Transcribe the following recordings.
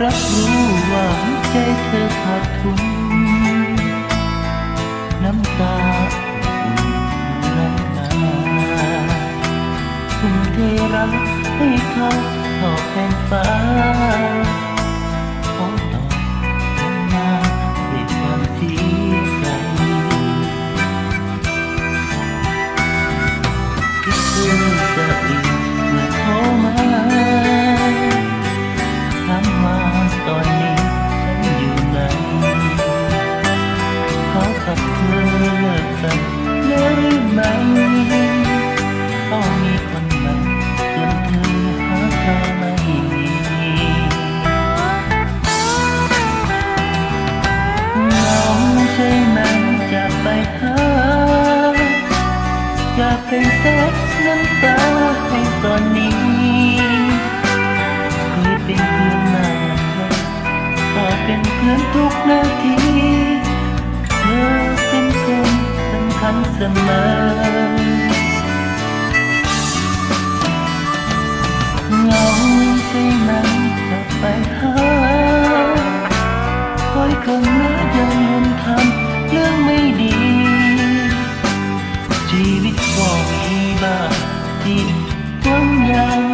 ว่าหัวใจเธอขาดทุน น้ำตาอุ่นน้ำนาทุ่มเทรักให้เขาเท่าแผ่นฟ้า อยากเป็นแสงน้ำตาให้ตอนนี้เคยเป็นเพื่อนมาแล้วก็เป็นเพื่อนทุกนาทีเธอเป็นคนสำคัญเสมอ ชีวิตก็มีบ้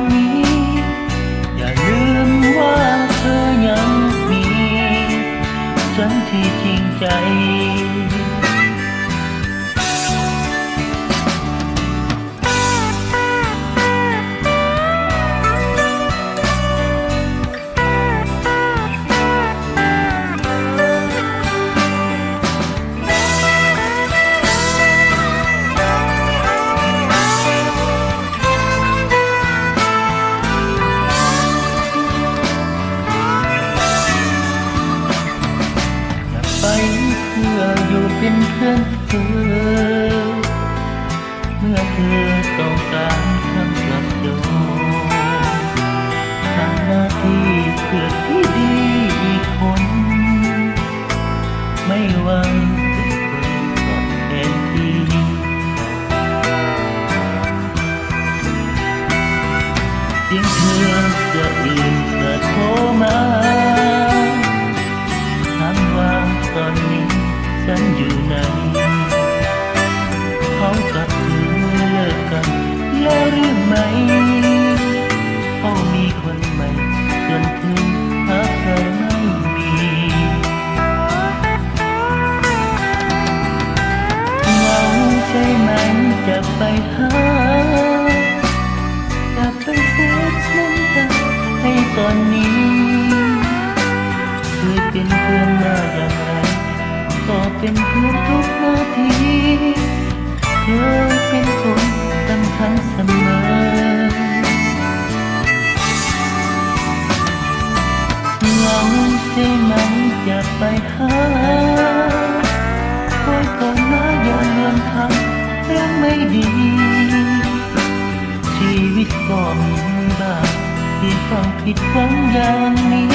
อยู่ จะไปหาจะไปเสียน้ำตาให้ตอนนี้เคยเป็นเพื่อนมาอย่างไรก็เป็นเพื่อนทุกนาทีเธอเป็นคนสำคัญเสมอเหงาใช่ไหมจะไปหาคอยก่อนมาอย่าเลือนทำเรื่องไม่ ดี ชีวิตก็มีบ้างที่ต้องผิดหวังอย่างนี้